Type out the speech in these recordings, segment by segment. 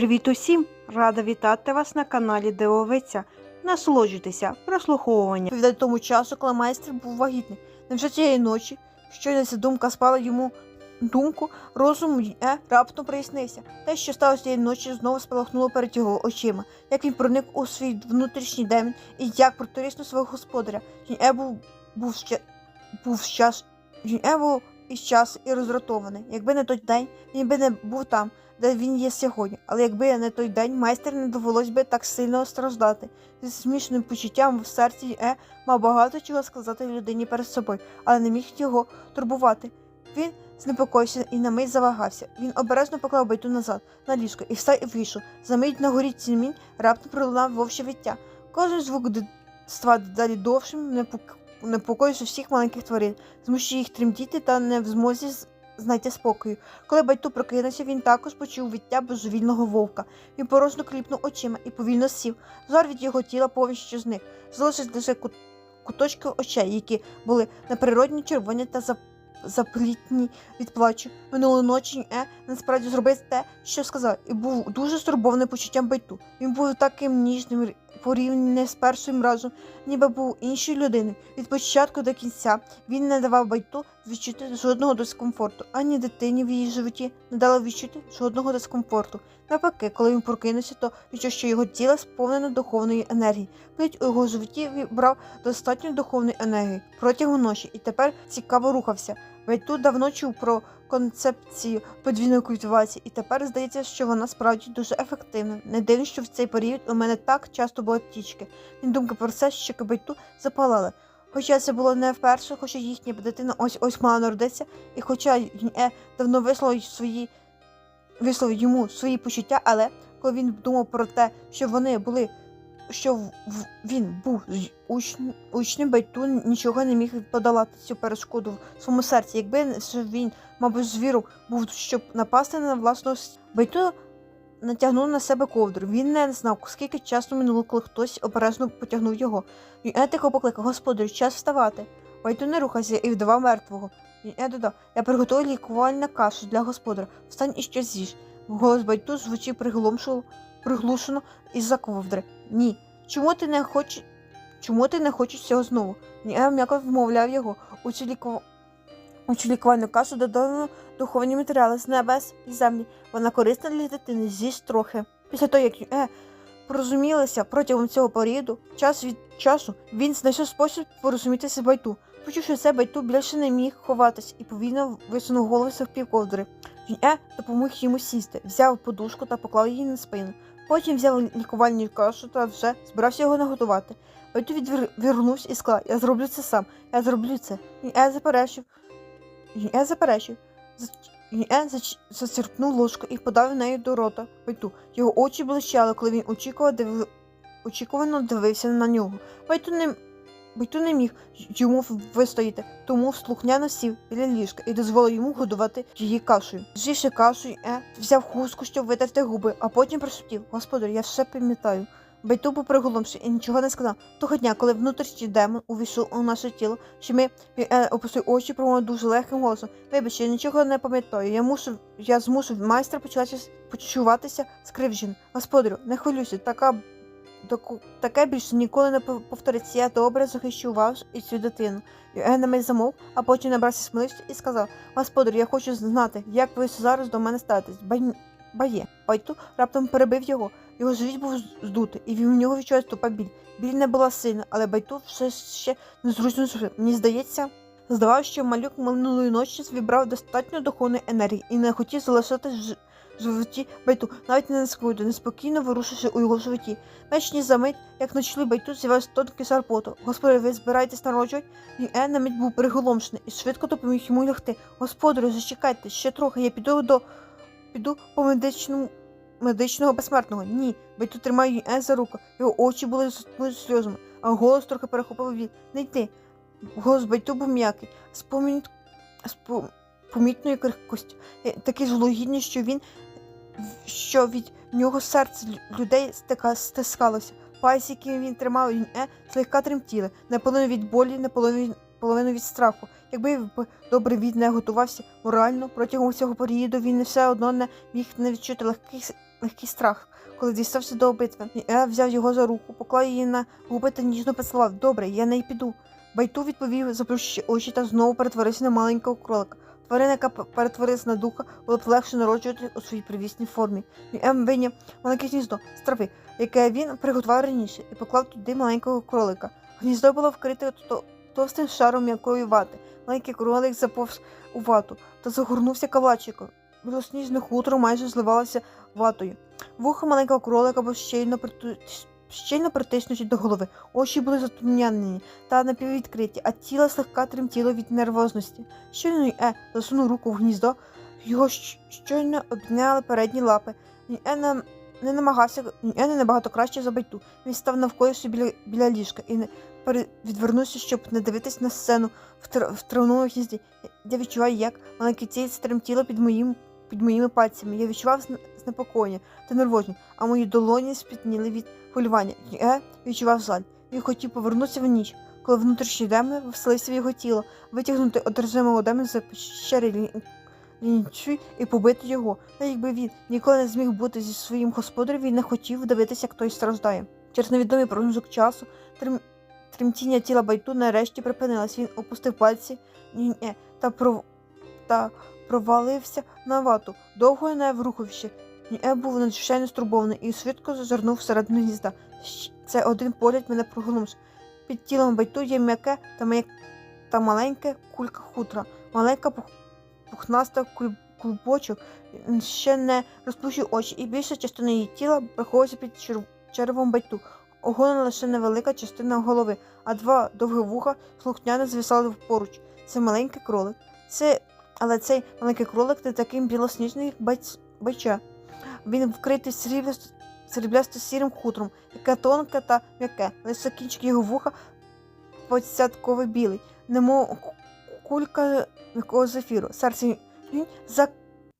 Привіт усім! Рада вітати вас на каналі Дивовиця. Насолоджуйтеся прослуховування. Віддай тому часу, коли майстер був вагітний. Невже цієї ночі, щойно ця думка спала йому думку, розум е, раптом прояснився. Те, що сталося цієї ночі, знову спалахнуло перед його очима, як він проник у свій внутрішній демон і як протирісно свого господаря. Він е був, був, ще, був час, він е був із час і роздратований. Якби не той день, він би не був там, де він є сьогодні. Але якби не той день, майстер не довелось би так сильно страждати. Зі смішним почуттям в серці Е мав багато чого сказати людині перед собою, але не міг його турбувати. Він знепокоївся і на мить завагався. Він обережно поклав байту назад на ліжко і встав і вийшов. За мить на горі цімінь раптом пролунав вовче виття. Кожен звук д- став далі довшим, непок- непокоївши всіх маленьких тварин, змушує їх тремтіти та не в змозі знайти спокою. Коли Байту прокинувся, він також почув виття божевільного вовка. Він порожно кліпнув очима і повільно сів. Зор від його тіла повністю зник. Залишились лише кут- куточки очей, які були неприродні червоні та зап- заплітні від плачу. Минулої ночі Е насправді зробив те, що сказав, і був дуже стурбований почуттям байту. Він був таким ніжним порівняно з першим разом, ніби був іншою людиною. Від початку до кінця він не давав байту відчути жодного дискомфорту, ані дитині в її животі не дала відчути жодного дискомфорту. Навпаки, коли він прокинувся, то відчув, що його тіло сповнене духовної енергії. Плить у його животі брав достатньо духовної енергії протягом ночі і тепер цікаво рухався. Байту давно чув про концепцію подвійної культивації, і тепер здається, що вона справді дуже ефективна. Не дивно, що в цей період у мене так часто були птічки. Він думки про це, що Байту запалали. Хоча це було не вперше, хоча їхня дитина ось ось мала народитися, і хоча він е, давно висловив свої висловив йому свої почуття, але коли він думав про те, що вони були, що він був з- учн- учнем Байту нічого не міг подолати цю перешкоду в своєму серці. Якби він, мабуть, звіру був, щоб напасти на власного с- Байту натягнув на себе ковдру. Він не знав, скільки часу минуло, коли хтось обережно потягнув його. Він е тихо покликав господарю, час вставати. Байту не рухався і вдавав мертвого. Він е додав, я приготую лікувальну кашу для господаря. Встань і щось з'їж. Голос Байту звучив приглумшено, приглушено із-за ковдри. Ні. Чому ти не хочеш? Чому ти не хочеш цього знову? Я м'яко вмовляв його. У цю, ліку... у цю лікувальну кашу додано духовні матеріали з небес і землі. Вона корисна для дитини, з'їж трохи. Після того, як е, порозумілися протягом цього періоду, час від часу він знайшов спосіб порозумітися байту. Почувши це, байту більше не міг ховатись і повільно висунув голову в півковдри. Е допоміг йому сісти, взяв подушку та поклав її на спину. Потім взяв лікувальну кашу та вже збирався його наготувати. Байту відвернувся і сказав, я зроблю це сам, я зроблю це. Він е заперечив. Він е заперечив. Е зач- зачерпнув ложку і подав нею до рота Байту. Його очі блищали, коли він очікував, див... очікувано дивився на нього. Байту не Байту не міг йому вистояти, тому слухняно сів біля ліжка і дозволив йому годувати її кашею. З'ївши кашу, е, взяв хустку, щоб витерти губи, а потім прошептів Господи, я все пам'ятаю. Байту був і нічого не сказав. Того дня, коли внутрішній демон увійшов у наше тіло, що ми е, опустив очі, промовив дуже легким голосом. Вибач, я нічого не пам'ятаю. Я мушу, я змушу майстра почуватися, почуватися скривдженим. Господарю, не хвилюйся, така Таку- Таке більше ніколи не повториться. Я добре захищу вас і цю дитину. Євген замовк, а потім набрався сміливості і сказав: Господар, я хочу знати, як ви зараз до мене ставитесь. Бає. Байту раптом перебив його. Його живіт був здутий, і в нього відчулась тупа біль. Біль не була сильна, але Байту все ще незручно жив. Мені здається, здавалося, що малюк минулої ночі вібрав достатньо духовної енергії і не хотів залишатись в ж- животі Байту, навіть не секунду, неспокійно вирушивши у його животі. Менш ніж за мить, як на чолі байту з'явився тонкий шар поту. Господарю, ви збираєтесь народжувати? І на мить був приголомшений і швидко допоміг йому лягти. Господарю, зачекайте, ще трохи, я піду до піду по медичному медичного безсмертного. Ні, байту тримає її Е за руку. Його очі були затьмані сльозами, а голос трохи перехопив він. Не йти. Голос байту був м'який, з поміт... з по- помітною крихкостю, Е, такий злогідний, що він що від нього серце людей стискалося. Пальці, які він тримав, він е, злегка тремтіли, наполовину від болі, наполовину половину від страху. Якби добре він не готувався морально протягом цього періоду, він все одно не міг не відчути легких легкий страх, коли дістався до битви. Я взяв його за руку, поклав її на губи та ніжно поцілував. Добре, я не піду. Байту відповів, заплющивши очі та знову перетворився на маленького кролика. Тварина, яка п- перетворилась на духа, було б легше народжувати у своїй привісній формі. Ем виняв маленьке гніздо з трави, яке він приготував раніше, і поклав туди маленького кролика. Гніздо було вкрите товстим шаром м'якої вати. Маленький кролик заповз у вату та загорнувся кавачиком. Білосніжне хутро майже зливалося ватою. Вуха маленького кролика був щільно, приту... щільно притиснуті до голови, очі були затумнянені та напіввідкриті, а тіло слегка тремтіло від нервозності. Щойно е засунув руку в гніздо, його щойно обняли передні лапи. Е не намагався, е не набагато краще за байту. Він став навколо біля, біля ліжка і відвернувся, щоб не дивитись на сцену в, тр... в травному гнізді. Я відчуваю, як маленьке тільце тремтіло під моїм під моїми пальцями. Я відчував зн- знепокоєння та нервозність, а мої долоні спітніли від хвилювання. Я відчував жаль. Він хотів повернутися в ніч, коли внутрішній демон вселився в його тіло, витягнути одержимого демона з пещери лі- лінчі і побити його. Та якби він ніколи не зміг бути зі своїм господарем, він не хотів дивитися, як той страждає. Через невідомий проміжок часу трим... тремтіння тіла байту нарешті припинилось. Він опустив пальці ні-ні, та, пров... та провалився на вату, довго не врухавши. Ніе був надзвичайно стурбований і швидко зазирнув всередину гнізда. Це один погляд мене проглнувся. Під тілом байту є м'яке та, м'як... та маленьке кулька хутра. Маленька пух... пухнаста клубочок ще не розплющив очі, і більша частина її тіла приховується під чер... червом байту. Оголена лише невелика частина голови, а два довгі вуха слухняно звисали поруч. Це маленький кролик. Це... Але цей маленький кролик не такий білосніжний, як байча. Він вкритий сріблясто сріблясто сірим хутром, яке тонке та м'яке, лише кінчик його вуха поцятково білий, немов кулька м'якого зефіру. Серце він зак...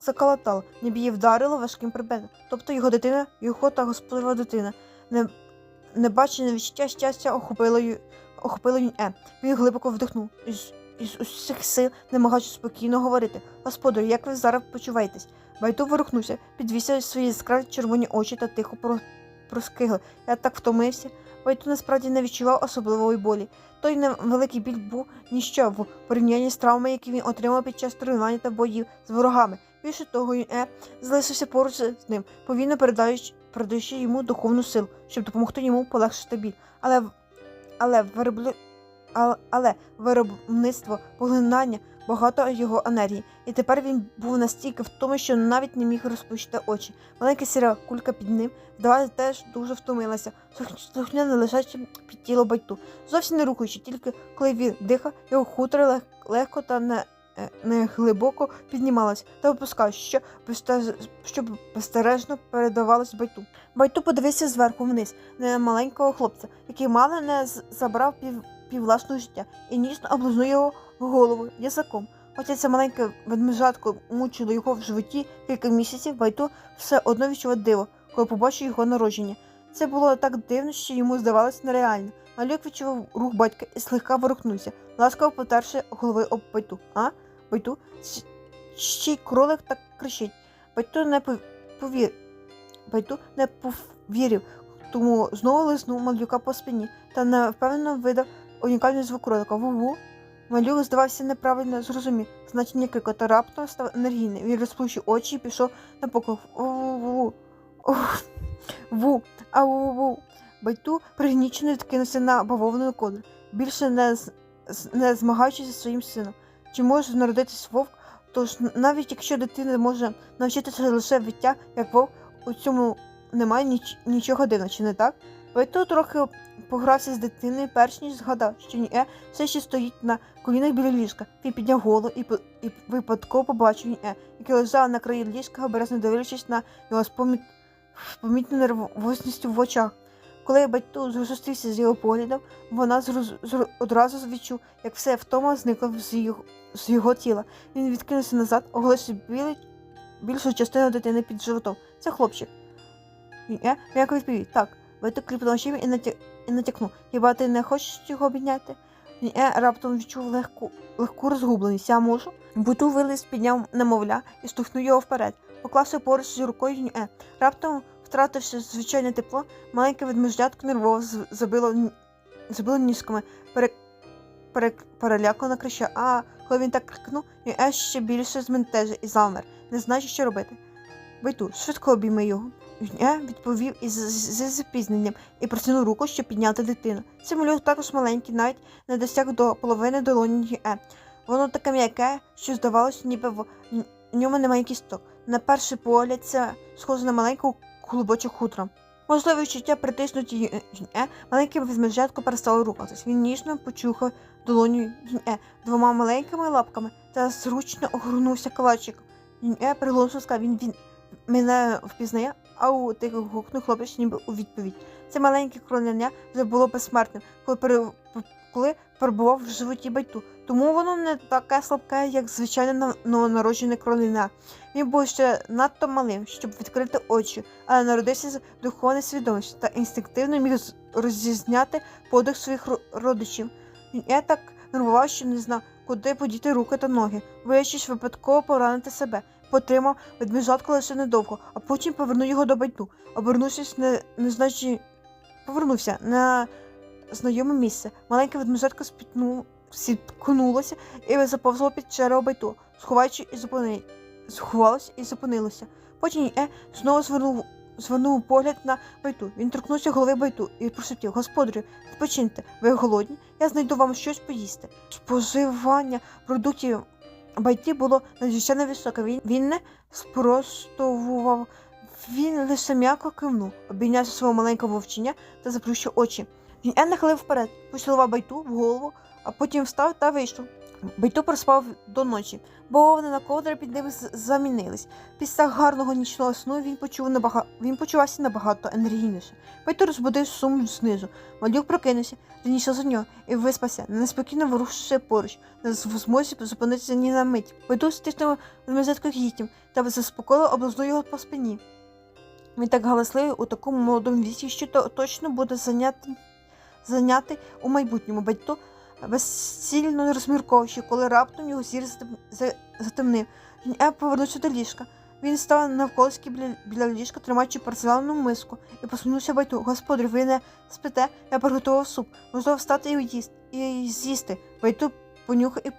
заколотало, ніби її вдарило важким предметом. Тобто його дитина, його та господарова дитина. Не... Небачене відчуття щастя охопило, охопило й е. Він глибоко вдихнув із, із усіх сил, намагаючись спокійно говорити. Господар, як ви зараз почуваєтесь? Байту ворухнувся, підвісив свої яскраві червоні очі та тихо про... проскигли. Я так втомився. Байту насправді не відчував особливої болі. Той невеликий біль був ніщо в порівнянні з травмами, які він отримав під час тренування та боїв з ворогами. Більше того, він е залишився поруч з ним, повільно передаючи, передаючи йому духовну силу, щоб допомогти йому полегшити біль. Але, але, вироблю... але, але виробництво поглинання багато його енергії, і тепер він був настільки втомлений, що навіть не міг розплющити очі. Маленька сіра кулька під ним, здавалося, теж дуже втомилася, слухняно лежачи під тіло байту, зовсім не рухаючи, тільки коли він дихав, його хутро лег- легко та не, е, не глибоко піднімалось та опускав, що, щоб безстережно передавалось байту. Байту подивився зверху вниз на маленького хлопця, який мало не забрав пів, піввласного життя, і ніжно облизнув його голову язиком. Хоча це маленьке ведмежатко мучило його в животі кілька місяців, Байту все одно відчував диво, коли побачив його народження. Це було так дивно, що йому здавалося нереально. Малюк відчував рух батька і слегка ворухнувся, ласкаво потерши голови об Байту. А? Щ- Ще й кролик так кричить. Байту не пов- повір. Байту не повірив, тому знову лизнув малюка по спині та невпевнено видав унікальний звук кролика. Ву-ву. Малюк здавався неправильно зрозумів значення крику та раптом став енергійний. Він розплющив очі і пішов на поклик. Ву-ву-ву. Ву. Ау-ву. Байту пригнічено відкинувся на бавовну кодру, більше не, не змагаючись зі своїм сином. Чи може народитись вовк? Тож навіть якщо дитина може навчитися лише виття, як вовк, у цьому немає ніч- нічого дивного, чи не так? Байту трохи погрався з дитиною, перш ніж згадав, що Ніе все ще стоїть на колінах біля ліжка. Він підняв голову і, і випадково побачив Ніе, який лежав на краї ліжка, обережно дивлячись на його з поміт... помітною нервозністю в очах. Коли батько зустрівся з його поглядом, вона зроз... зро- одразу відчув, як все втома зникло з його... з його тіла. Він відкинувся назад, оголосив білий... більшу частину дитини під животом. Це хлопчик. Ніе м'яко відповів, так. Батько кліпнув очима і, натя... і натякнув. Хіба ти не хочеш його обійняти? Ніе раптом відчув легку, легку розгубленість. Я можу? Буту виліз, підняв немовля і штовхнув його вперед. поклався поруч з рукою Юнь-Е. Раптом, втративши звичайне тепло, маленьке ведмеждятко нервово забило, забило ніжками, пере, пере, перелякано крича. А коли він так крикнув, Юнь-Е ще більше зментежив і замер, не знаючи, що робити. Байту, швидко обійми його. Юнь-Е відповів із з- запізненням і протягнув руку, щоб підняти дитину. Цей малюк також маленький, навіть не досяг до половини долоні Юнь-Е. Воно таке м'яке, що здавалося, ніби в ньому немає кісток. На перший погляд це схоже на маленьку клубочок хутра. Можливе відчуття притиснуті Юнь-Е, маленьке ведмежатко перестало рухатись. Він ніжно почухав долоню Юнь-Е двома маленькими лапками та зручно огорнувся калачиком. Юнь-Е приголомшив сказав, він, він мене впізнає, а у тих гукнув хлопець ніби у відповідь. Це маленьке кроленя вже було безсмертним, коли. Коли перебував в животі байту. Тому воно не таке слабке, як звичайне новонароджене кроліна. Він був ще надто малим, щоб відкрити очі, але народився з духовною свідомістю та інстинктивно міг розрізняти подих своїх родичів. Я так нервував, що не знав, куди подіти руки та ноги, боячись випадково поранити себе. Потримав ведмежатку лише недовго, а потім повернув його до байту. Обернувшись, не, не знаючи, повернувся на знайоме місце. Маленьке ведмежатко спітнув, сіткнулося і заповзло під черево байту, сховаючи і зупини... сховалося і зупинилося. Потім е знову звернув, звернув погляд на байту. Він торкнувся голови байту і прошептів Господарю, відпочиньте, ви голодні, я знайду вам щось поїсти. Споживання продуктів байті було надзвичайно високе. Він, він не спростовував, він лише м'яко кивнув, обійнявся свого маленького вовчення та заплющив очі. Він нахилив вперед, поцілував байту в голову, а потім встав та вийшов. Байту проспав до ночі, бо вони на ковдри під ним замінились. Після гарного нічного сну він почув набага... він почувався набагато енергійніше. Байту розбудив сум знизу. Малюк прокинувся раніше за нього і виспався, неспокійно ворушивши поруч, не змозі зупинитися ні на мить. Байту стиснув мезетку гітів та заспокоїло облизнув його по спині. Він так галасливий у такому молодому віці, що то точно буде зайняти, зайняти у майбутньому. Батько безцільно розмірковував, що коли раптом його зір затем- затемнив. Він повернувся до ліжка. Він став навколишки біля, біля ліжка, тримаючи порцелянову миску, і посунувся байту. Господи, ви не спите, я приготував суп. Можливо встати і їсти, і з'їсти. Байту понюхав і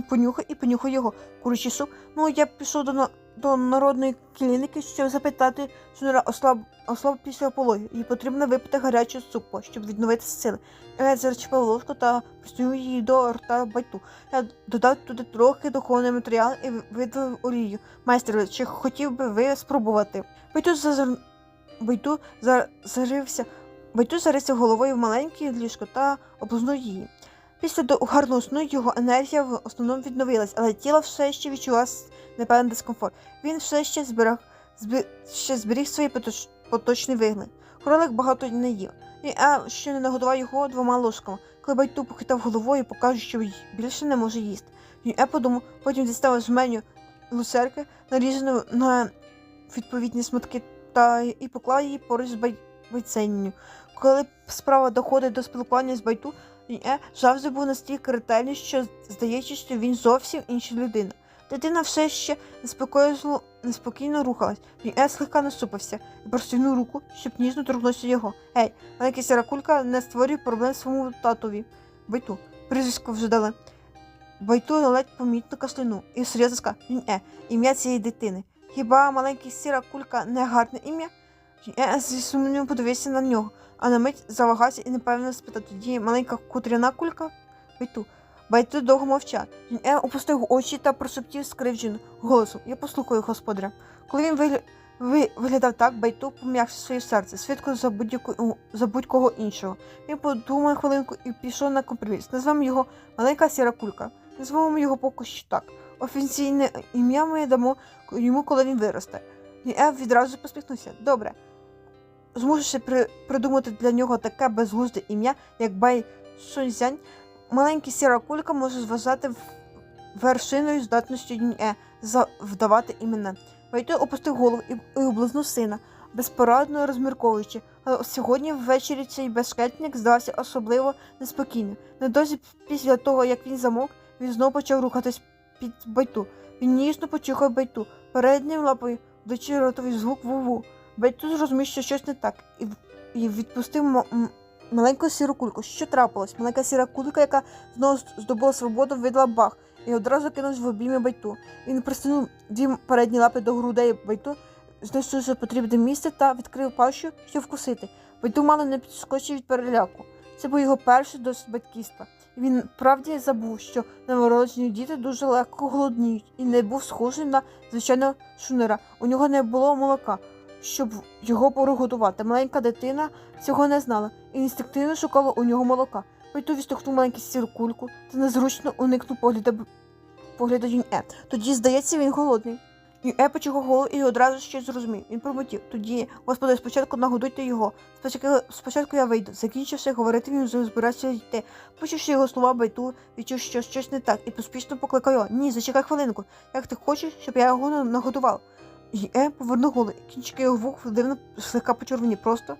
понюхав, і понюхав його. Курячий суп. Ну, я пішов до, до народної клініки, щоб запитати, що ослаб, ослаб після пологів, і потрібно випити гарячу супу, щоб відновити сили. Я зачепив ложку та простягнув її до рта байту. Я додав туди трохи духовний матеріал і видалив олію. Майстер, чи хотів би ви спробувати? Байту зазир... Байту за... зарився. Байту зарився головою в маленьке ліжко та облизнув її. Після гарного сну його енергія в основному відновилась, але тіло все ще відчувало непевний дискомфорт. Він все ще зберіг, збі... ще зберіг свій поточ... поточний вигляд. Кролик багато не їв. А ще не нагодував його двома ложками. Коли Байту похитав головою, показує, що більше не може їсти. І е подумав, потім дістав з меню лусерки, нарізану на відповідні смутки, та і поклав її поруч з бай... байценню. Коли справа доходить до спілкування з Байту, завжди був настільки ретельний, що здається, що він зовсім інша людина. Дитина все ще неспокійно, рухалась. Е слегка насупився і простягнув руку, щоб ніжно торкнувся його. Ей, маленький сіракулька не створює проблем своєму татові. Байту, прізвисько вже дали. Байту ледь помітно кашлянув і серйозно сказав, е, ім'я цієї дитини. Хіба маленький сіра кулька не гарне ім'я? Е зі сумнівом подивився на нього, а на мить завагався і непевно спитав тоді маленька кутряна кулька? Байту. Байту довго мовчав. Він е опустив очі та прошептів скривджено голосом. Я послухаю господаря. Коли він вигля... ви... виглядав так, Байту пом'якшив своє серце, свідко за будь-кого іншого. Він подумав хвилинку і пішов на компроміс. Назвемо його маленька сіра кулька. Назвемо його поки що так. Офіційне ім'я ми дамо йому, коли він виросте. Ев відразу посміхнувся. Добре. Зможеш при... придумати для нього таке безглузде ім'я, як Бай Суньцзянь. Маленький сіра кулька може зважати вершиною здатності Юнь-Е вдавати імена. Байту опустив голову і, і облизнув сина, безпорадно розмірковуючи. Але сьогодні ввечері цей безшкетник здавався особливо неспокійним. Недовзі після того, як він замовк, він знову почав рухатись під байту. Він ніжно почухав байту передньою лапою дочі ротовий звук ву-ву. Байту зрозумів, що щось не так, і, і відпустив маленьку сіру кульку. Що трапилось? Маленька сіра кулька, яка знову здобула свободу, видала бах і одразу кинувся в обійми байту. Він пристегнув дві передні лапи до грудей байту, знайшовши потрібне місце та відкрив пащу, щоб вкусити. Байту мало не підскочив від переляку. Це був його перший досвід батьківства. Він правді забув, що новороджені діти дуже легко голодніють і не був схожий на звичайного шунера. У нього не було молока, щоб його прогодувати. Маленька дитина цього не знала і інстинктивно шукала у нього молока. Байту відштовхнув маленьку сіру кульку та незручно уникнув погляду, погляду Юнь-Е. Тоді, здається, він голодний. Юнь-Е почув голову і одразу щось зрозумів. Він промотів. Тоді, господи, спочатку нагодуйте його. Спочатку, спочатку я вийду. Закінчився говорити, він збирався йти. Почувши його слова, Байту відчув, що щось не так, і поспішно покликав його. Ні, зачекай хвилинку. Як ти хочеш, щоб я його нагодував? Юнь-Е повернув голову, кінчики його вух дивно слегка почервоні. Просто